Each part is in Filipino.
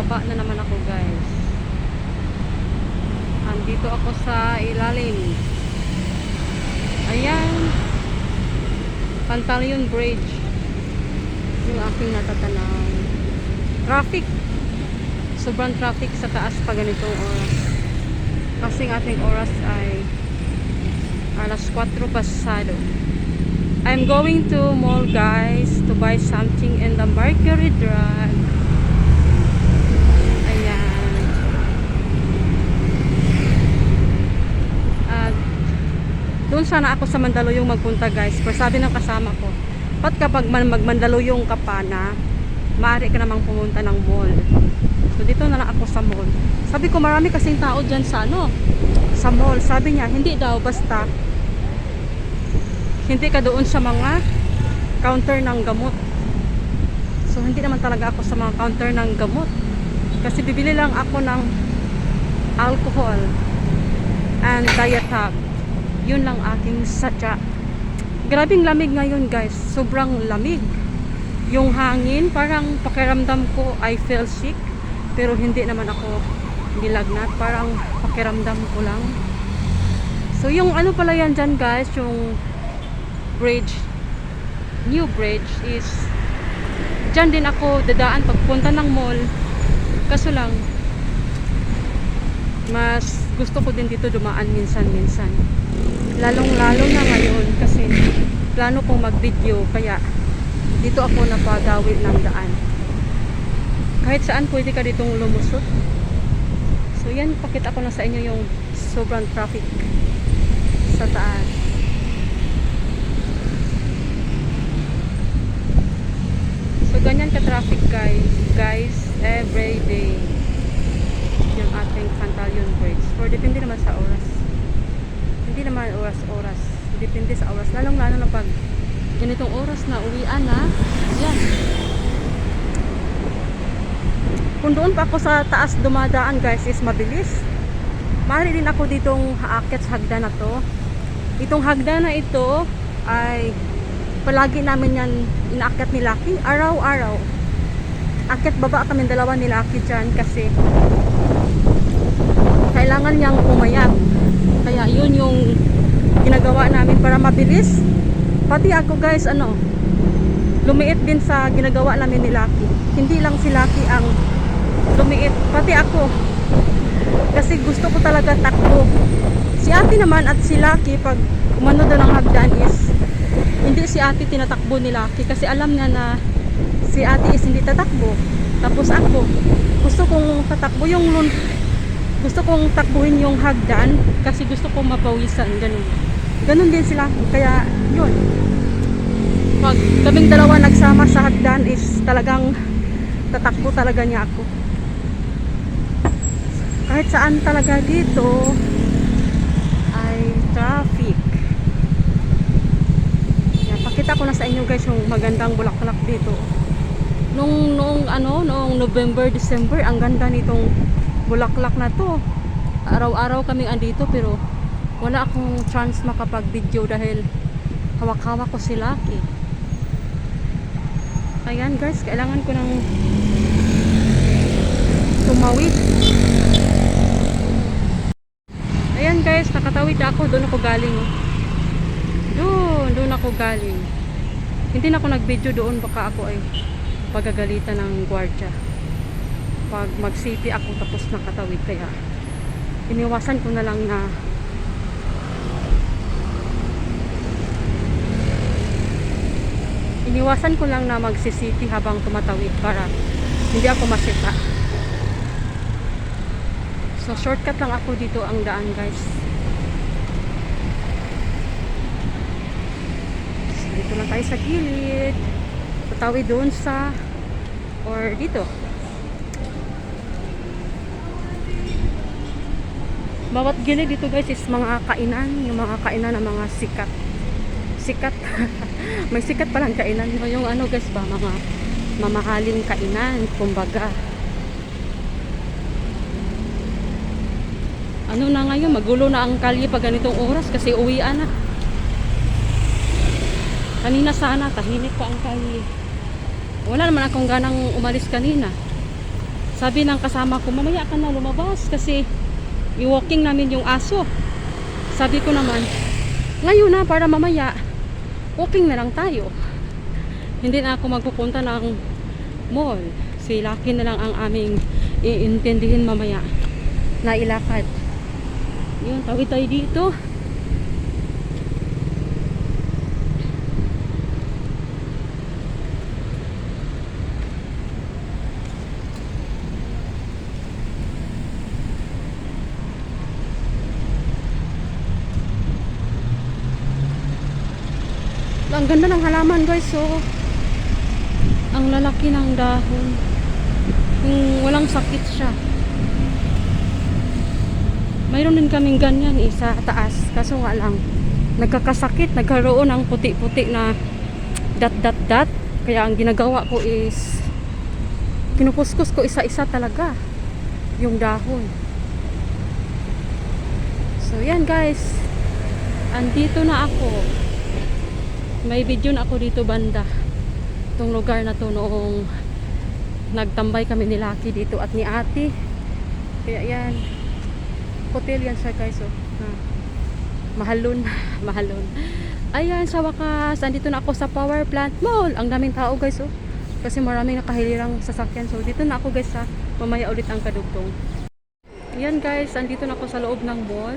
Pababa na naman ako guys. Andito ako sa ilalim. Ayan. Pantaleon Bridge. Yung aking natatanaw. Traffic. Sobrang traffic sa taas pa ganitong oras. Kasi ang ating oras ay alas 4 pasado. I'm going to mall guys to buy something in the Mercury Drive. Ayan. At doon sana ako sa Mandaluyong magpunta guys. Pero sabi ng kasama ko, pat kapag man magmandaluyong ka pa na, maaari ka namang pumunta ng mall. So dito na lang ako sa mall. Sabi ko marami kasing tao dyan sa ano, sa mall. Sabi niya, hindi daw basta hindi ka doon sa mga counter ng gamot. So hindi naman talaga ako sa mga counter ng gamot. Kasi bibili lang ako ng alcohol and dietag. Yun lang aking sadya. Grabing lamig ngayon guys. Sobrang lamig. Yung hangin, parang pakiramdam ko I feel sick. Pero hindi naman ako nilagnat. Parang pakiramdam ko lang. So yung ano pala yan dyan guys, yung bridge, new bridge is dyan din ako dadaan pagpunta ng mall. Kaso lang, mas gusto ko din dito dumaan minsan-minsan. Lalong-lalo na ngayon kasi plano kong mag-video kaya dito ako napagawid ng daan. Kahit saan pwede ka ditong lumusot. So yan, pakita ko na sa inyo yung sobrang traffic sa taas. So ganyan ka-traffic guys, guys every day yung ating Pantaleon Bridge. For depende naman sa oras. Hindi naman oras-oras. Depende sa oras. Lalong-lalo na pag ganitong oras na uwian na, yan. Kung doon pa ako sa taas dumadaan guys is mabilis. Maaari din ako ditong aakyat sa hagdan na to. Itong hagdan na ito ay palagi namin yan inaakyat ni Lucky araw-araw akyat baba kami dalawa ni Lucky dyan kasi kailangan niyang pumayat kaya yun ginagawa namin para mabilis. Pati ako guys ano lumiit din sa ginagawa namin ni Lucky. Hindi lang si Lucky ang lumiit. Pati ako. Kasi gusto ko talaga takbo. Si ate naman at si Lucky pag umano daw ng hagdan is hindi si ate tinatakbo ni Lucky. Kasi alam niya na si ate is hindi tatakbo. Tapos ako gusto kong tatakbo yung gusto kong takbuhin yung hagdan kasi gusto kong mapawisan ganun ganun din sila. Kaya yun. Pag kaming dalawa nagsama sa hagdan is talagang tatakbo talaga niya ako. Kahit saan talaga dito ay traffic. Yan, pakita ko na sa inyo guys yung magandang bulaklak dito. Nung noong ano noong November December ang ganda nitong bulaklak na to. Araw-araw kaming andito pero wala akong chance makapag video dahil hawak-hawak ko si Lucky. Ayan guys kailangan ko ng tumawid ayan guys nakatawid ako. Doon ako galing. Doon doon ako galing. Hindi na ako nag video doon. Baka ako ay pagagalitan ng gwardya. Pag mag city ako tapos nakatawid. Kaya iniwasan ko na lang na iniwasan ko lang na magsisiti habang tumatawid para hindi ako masita so shortcut lang ako dito ang daan guys. So, dito lang tayo sa gilid. Tatawid doon sa or dito. Bawat gilid dito guys is mga kainan. Yung mga kainan ng mga sikat. Sikat may sikat palang kainan yung ano guys ba? Mga mamahaling kainan kumbaga. Ano na ngayon? Magulo na ang kalye pag ganitong oras kasi uwian na. Kanina sana tahimik pa ang kalye. Wala naman akong ganang umalis kanina. Sabi ng kasama ko, mamaya ka na lumabas kasi i-walking namin yung aso. Sabi ko naman, ngayon na para mamaya, walking na lang tayo. Hindi na ako magpupunta ng mall. Si Lucky na lang ang aming iintindihin mamaya na ilakad. Yun, tawid tayo dito. Ang ganda ng halaman guys, so ang lalaki ng dahon. Yung walang sakit siya. Mayroon din kaming ganyan eh, sa taas. Kaso nga lang, nagkakasakit, nagkaroon ng puti-puti na dot-dot-dot. Kaya ang ginagawa ko is, kinukuskus ko isa-isa talaga yung dahon. So yan guys, andito na ako. May video na ako dito banda. Itong lugar na to noong nagtambay kami ni Lucky dito at ni Ate. Kaya yan. Hotel yan siya guys. Oh. Ah. Mahalon. Mahalon. Ayan, sa wakas. Andito na ako sa power plant mall. Ang daming tao guys. Oh. Kasi maraming nakahilirang sasakyan. So dito na ako guys sa mamaya ulit ang kadugtong. Yan guys, andito na ako sa loob ng mall.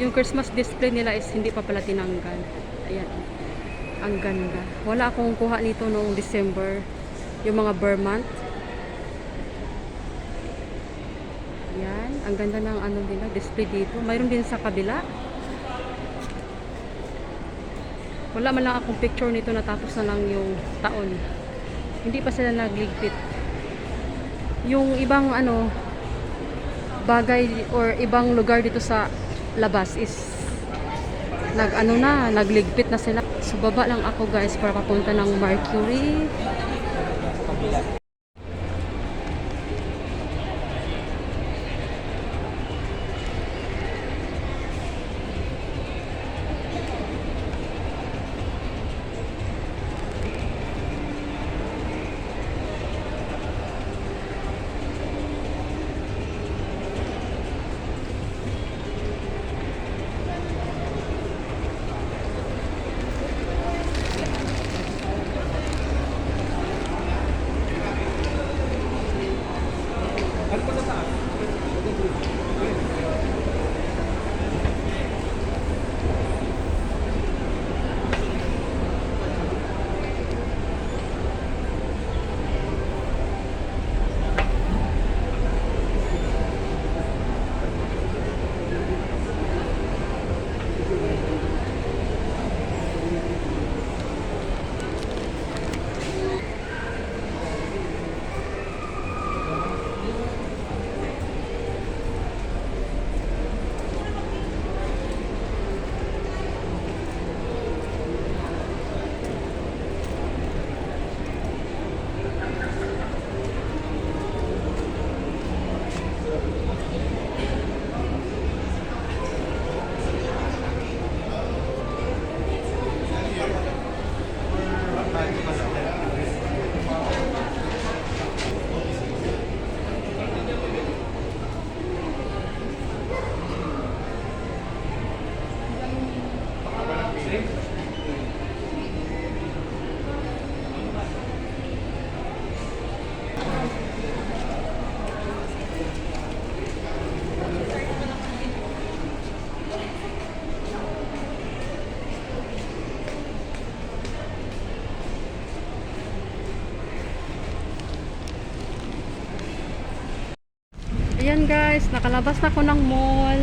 Yung Christmas display nila is hindi pa pala tinanggal. Ayan. Ang ganda. Wala akong kuha nito noong December. Yung mga Vermont. Yan. Ang ganda ng ano nila, display dito. Mayroon din sa kabila. Wala man lang akong picture nito natapos na lang yung taon. Hindi pa sila nagligpit. Yung ibang ano bagay or ibang lugar dito sa labas is nag ano na, nagligpit na sila. So baba lang ako guys para papunta ng Mercury. Ayan guys, nakalabas na ako ng mall.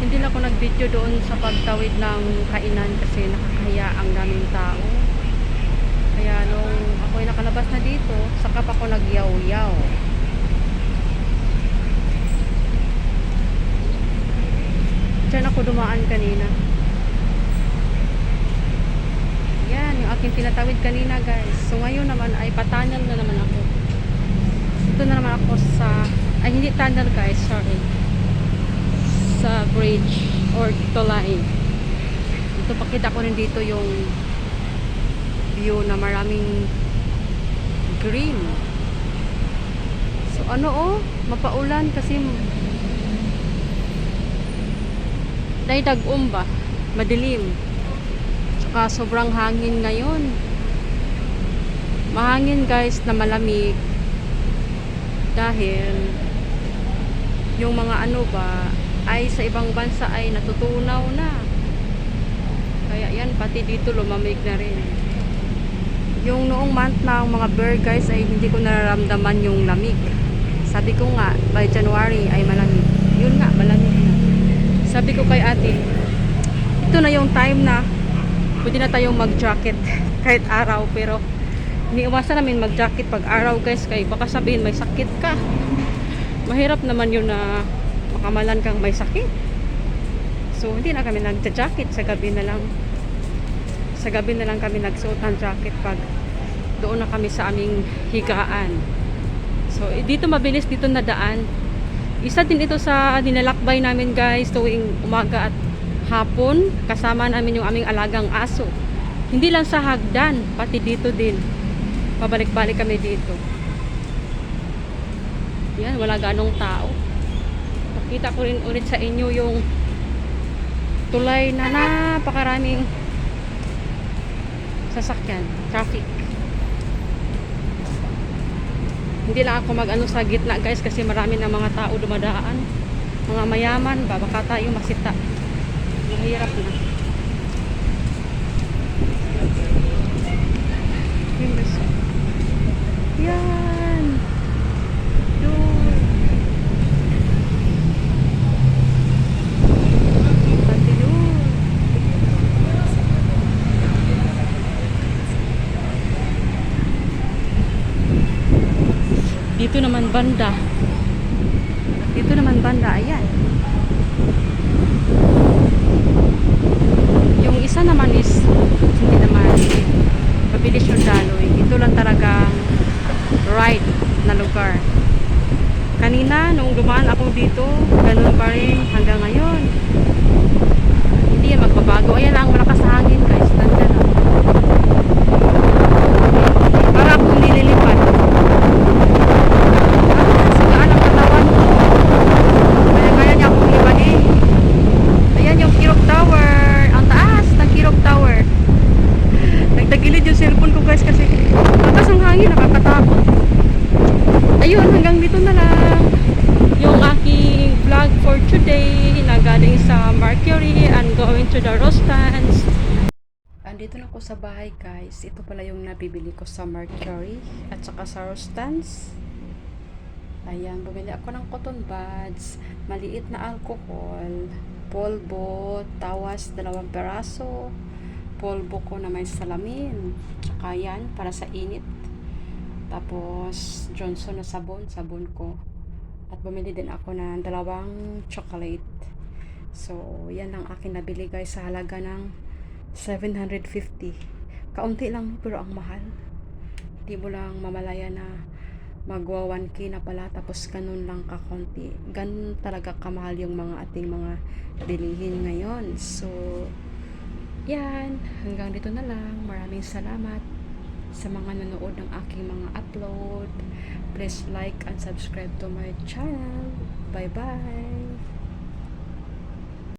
Hindi na ako nag-video doon sa pagtawid ng kainan kasi nakakahiya ang daming tao. Kaya nung ako'y nakalabas na dito, saka pa ako nag-yaw-yaw. Ako dumaan kanina. Yan, yung aking tinatawid kanina guys. So ngayon naman ay patanal na naman ako. Ito na naman ako sa ay hindi tunnel guys, sorry. Sa bridge or tulay. Ito pakita ko rin dito yung view na maraming green. So ano oh, mapaulan kasi dahil dag-um ba? Madilim. Tsaka sobrang hangin ngayon. Mahangin guys na malamig. Dahil yung mga ano ba ay sa ibang bansa ay natutunaw na. Kaya yan pati dito lumamig na rin. Yung noong month na ang mga bear guys ay hindi ko nararamdaman yung lamig. Sabi ko nga by January ay malamig. Yun nga malamig na. Sabi ko kay ate, ito na yung time na pwede na tayong mag-jacket kahit araw pero iniiwasan namin mag-jacket pag araw guys kay baka sabihin may sakit ka. Mahirap naman yun na makamalan kang may sakit. So hindi na kami nag-jacket sa gabi na lang sa gabi na lang kami nagsuot ng jacket pag doon na kami sa aming higaan. So eh, dito mabilis dito na daan isa din ito sa nilalakbay namin guys tuwing umaga at hapon. Kasama namin yung aming alagang aso. Hindi lang sa hagdan pati dito din. Pabalik-balik kami dito. Yan wala ganong tao. Pakita ko rin ulit sa inyo yung tulay na napakaraming sasakyan traffic hindi lang ako mag ano sa gitna guys kasi marami na mga tao dumadaan. Mga mayaman ba baka tayo masita. Mahirap na Yun, guys. yan Yun. Pati yun. Dito naman banda. Dito naman banda, ayan. Yung isa naman is hindi naman mabilis yung daloy. Ito lang talagang right na lugar. Kanina, nung dumaan ako dito, ganun pa rin hanggang ngayon. Hindi yan magbabago. Ayan lang, malakas na hangin guys. Nandyan lang. Para akong nililipad. Sigaan ang katawan ko. Kaya kaya niya akong lipanin. Ayan yung Kirok Tower. Ang taas ng Kirok Tower. Nagtagilid yung cellphone ko guys kasi lakas ang hangin, nakakatakot. Ayun, hanggang dito na lang yung aking vlog for today na galing sa Mercury and going to the Rostans. Andito bahay guys. Ito pala yung nabibili ko sa Mercury at saka sa Rostans. Ayan, bumili ako ng cotton buds, maliit na alcohol, polvo, tawas, dalawang peraso, polvo ko na may salamin, tsaka yan, para sa init. Tapos, Johnson na sabon, sabon ko. At bumili din ako ng dalawang chocolate. So, yan ang akin nabili guys sa halaga ng 750. Kaunti lang pero ang mahal. Di mo lang mamalaya na magwa 1k na pala tapos ganun lang kakonti. Ganun talaga kamahal yung mga ating mga bilihin ngayon. So, yan. Hanggang dito na lang. Maraming salamat sa mga nanood ng aking mga upload. Please like and subscribe to my channel. Bye-bye!